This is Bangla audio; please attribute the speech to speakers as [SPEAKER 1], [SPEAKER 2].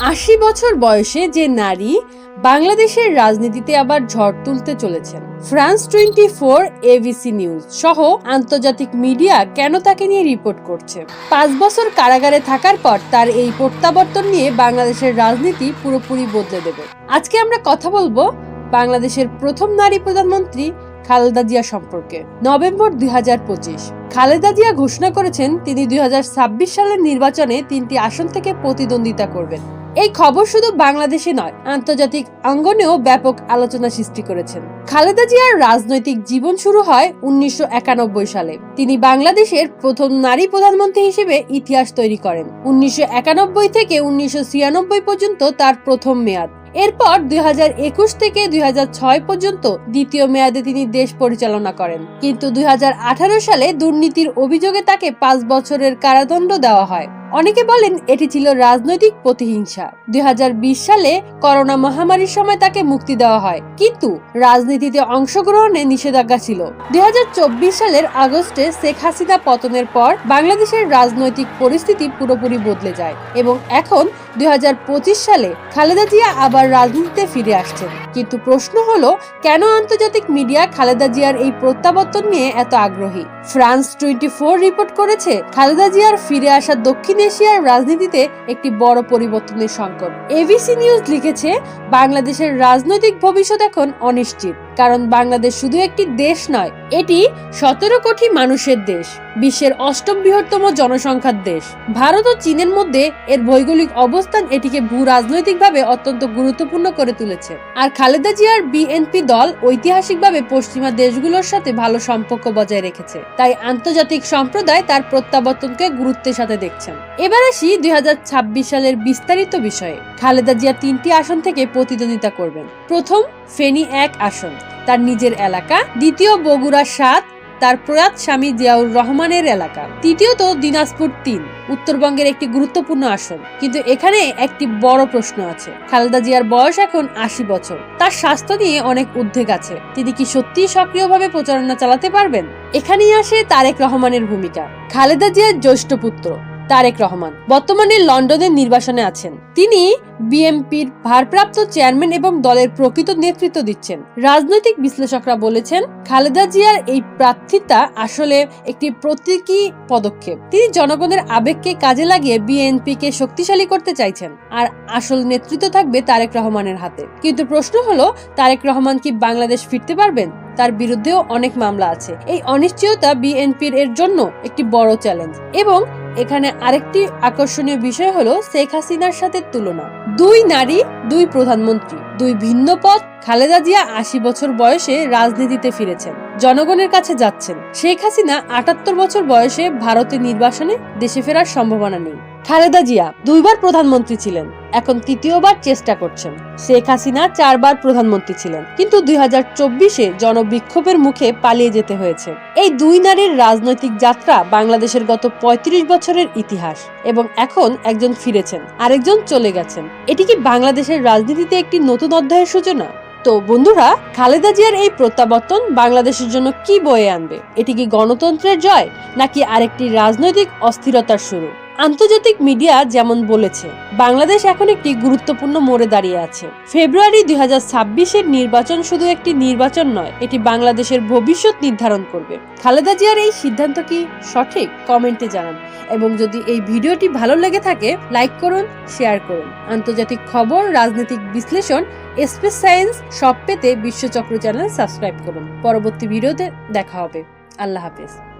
[SPEAKER 1] আশি বছর বয়সে যে নারী বাংলাদেশের রাজনীতিতে আবার ঝড় তুলতে চলেছেন। France twenty four ABC news সহ আন্তর্জাতিক মিডিয়া কেন তাকে নিয়ে রিপোর্ট করছে? পাঁচ বছর কারাগারে থাকার পর তার এই প্রত্যাবর্তন নিয়ে বাংলাদেশের রাজনীতি পুরোপুরি বদলে দেবে। আজকে আমরা কথা বলব বাংলাদেশের প্রথম নারী প্রধানমন্ত্রী খালেদা জিয়া সম্পর্কে। নভেম্বর দুই হাজার পঁচিশ খালেদা জিয়া ঘোষণা করেছেন তিনি দুই হাজার ছাব্বিশ সালের নির্বাচনে তিনটি আসন থেকে প্রতিদ্বন্দ্বিতা করবেন। এই খবর শুধু বাংলাদেশে নয়, আন্তর্জাতিক অঙ্গনেও ব্যাপক আলোচনা সৃষ্টি করেছেন। খালেদা জিয়ার রাজনৈতিক জীবন শুরু হয় উনিশশো একানব্বই সালে। তিনি বাংলাদেশের প্রথম নারী প্রধানমন্ত্রী হিসেবে ইতিহাস তৈরি করেন। উনিশশো একানব্বই থেকে উনিশশো ছিয়ানব্বই পর্যন্ত তার প্রথম মেয়াদ। এরপর দুই হাজার একুশ থেকে দুই হাজার ছয় পর্যন্ত দ্বিতীয় মেয়াদে তিনি দেশ পরিচালনা করেন। কিন্তু দুই হাজার আঠারো সালে দুর্নীতির অভিযোগে তাকে পাঁচ বছরের কারাদণ্ড দেওয়া হয়। অনেকে বলেন এটি ছিল রাজনৈতিক প্রতিহিংসা। দুই হাজার বিশ সালে করোনা মহামারীর সময় তাকে মুক্তি দেওয়া হয়। কিন্তু রাজনীতিতে অংশগ্রহণে নিষেধাজ্ঞা ছিল। দুই সালের আগস্টে শেখ হাসিনা পতনের পর বাংলাদেশের রাজনৈতিক পরিস্থিতি পুরোপুরি বদলে যায় এবং এখন দুই হাজার পঁচিশ সালে খালেদা জিয়া আবার রাজনীতিতে ফিরে আসছেন। কিন্তু প্রশ্ন হলো, কেন আন্তর্জাতিক মিডিয়া খালেদা জিয়ার এই প্রত্যাবর্তন নিয়ে এত আগ্রহী? ফ্রান্স টোয়েন্টি রিপোর্ট করেছে, খালেদা জিয়ার ফিরে আসা দক্ষিণ এশিয়ার রাজনীতিতে একটি বড় পরিবর্তনের সংকট। এবিসি নিউজ লিখেছে বাংলাদেশের রাজনৈতিক ভবিষ্যৎ এখন অনিশ্চিত। কারণ বাংলাদেশ শুধু একটি দেশ নয়, এটি সতেরো কোটি মানুষের দেশ, বিশ্বের অষ্টম বৃহত্তম জনসংখ্যার দেশ। ভারত ও চীনের মধ্যে এর ভৌগোলিক অবস্থান এটিকে ভূ রাজনৈতিকভাবে অত্যন্ত গুরুত্বপূর্ণ করে তুলেছে। আর খালেদা জিয়ার বিএনপি দল ঐতিহাসিকভাবে পশ্চিমা দেশগুলোর সাথে ভালো সম্পর্ক বজায় রেখেছে, তাই আন্তর্জাতিক সম্প্রদায় তার প্রত্যাবর্তনকে গুরুত্বের সাথে দেখছেন। এবার আসি দুই হাজার ছাব্বিশ সালের বিস্তারিত বিষয়ে। খালেদা জিয়া তিনটি আসন থেকে প্রতিদ্বন্দ্বিতা করবেন। প্রথম, ফেনী এক আসন। তার নিজের এলাকা। দ্বিতীয় বগুড়া সাত, তার প্রয়াত স্বামী জিয়াউর রহমানের এলাকা। তৃতীয়ত দিনাজপুর তিন, উত্তরবঙ্গের একটি গুরুত্বপূর্ণ আসন। কিন্তু এখানে একটি বড় প্রশ্ন আছে। খালেদা জিয়ার বয়স এখন আশি বছর। তার স্বাস্থ্য নিয়ে অনেক উদ্বেগ আছে। তিনি কি সত্যিই সক্রিয়ভাবে প্রচারণা চালাতে পারবেন? এখানেই আসে তারেক রহমানের ভূমিকা। খালেদা জিয়ার জ্যৈষ্ঠ পুত্র। তারেক রহমান। বর্তমানে লন্ডনের নির্বাসনে আছেন। তিনি বিএমপির ভারপ্রাপ্ত চেয়ারম্যান এবং দলের প্রকৃত নেতৃত্ব দিচ্ছেন। রাজনৈতিক বিশ্লেষকরা বলেছেন, খালেদা জিয়ার এই প্রার্থিতা আসলে একটি প্রতীকী পদক্ষেপ। তিনি জনগণের আবেগকে কাজে লাগিয়ে বিএনপি কে শক্তিশালী করতে চাইছেন, আর আসল নেতৃত্ব থাকবে তারেক রহমানের হাতে। কিন্তু প্রশ্ন হলো, তারেক রহমান কি বাংলাদেশ ফিরতে পারবেন? তার বিরুদ্ধেও অনেক মামলা আছে। এই অনিশ্চয়তা বিএনপির এর জন্য একটি বড় চ্যালেঞ্জ। এবং এখানে আরেকটি আকর্ষণীয় বিষয় হলো শেখ হাসিনার সাথে তুলনা। দুই নারী, দুই প্রধানমন্ত্রী, দুই ভিন্ন পথ। খালেদা জিয়া আশি বছর বয়সে রাজনীতিতে ফিরেছেন, জনগণের কাছে যাচ্ছেন। শেখ হাসিনা আটাত্তর বছর বয়সে ভারতের নির্বাসনে দেশে ফেরার সম্ভাবনা নেই। খালেদা জিয়া দুইবার প্রধানমন্ত্রী ছিলেন। এখন তৃতীয়বার চেষ্টা করছেন। শেখ হাসিনা চারবার প্রধানমন্ত্রী ছিলেন। কিন্তু দুই হাজার চব্বিশে জনবিক্ষোভের মুখে পালিয়ে যেতে হয়েছে। এই দুই নারীর রাজনৈতিক যাত্রা বাংলাদেশের গত ৩৫ বছরের ইতিহাস এবং এখন একজন ফিরেছেন, আরেকজন চলে গেছেন। এটি কি বাংলাদেশের রাজনীতিতে একটি নতুন অধ্যায়ের সূচনা? তো বন্ধুরা, খালেদা জিয়ার এই প্রত্যাবর্তন বাংলাদেশের জন্য কি বয়ে আনবে? এটি কি গণতন্ত্রের জয়, নাকি আরেকটি রাজনৈতিক অস্থিরতার শুরু? আন্তর্জাতিক মিডিয়া যেমন বলেছে, বাংলাদেশ এখন একটি গুরুত্বপূর্ণ মোড়ে দাঁড়িয়ে আছে। ফেব্রুয়ারি দুই হাজার নির্বাচন শুধু একটি নির্বাচন নয়, এটি বাংলাদেশের ভবিষ্যৎ নির্ধারণ করবে। খালেদা জিয়ার এই সিদ্ধান্ত কি সঠিক? কমেন্টে জানান। এবং যদি এই ভিডিওটি ভালো লেগে থাকে, লাইক করুন, শেয়ার করুন। আন্তর্জাতিক খবর, রাজনৈতিক বিশ্লেষণ, স্পেস সায়েন্স সব পেতে বিশ্বচক্র চ্যানেল সাবস্ক্রাইব করুন। পরবর্তী ভিডিওতে দেখা হবে। আল্লাহ হাফেজ।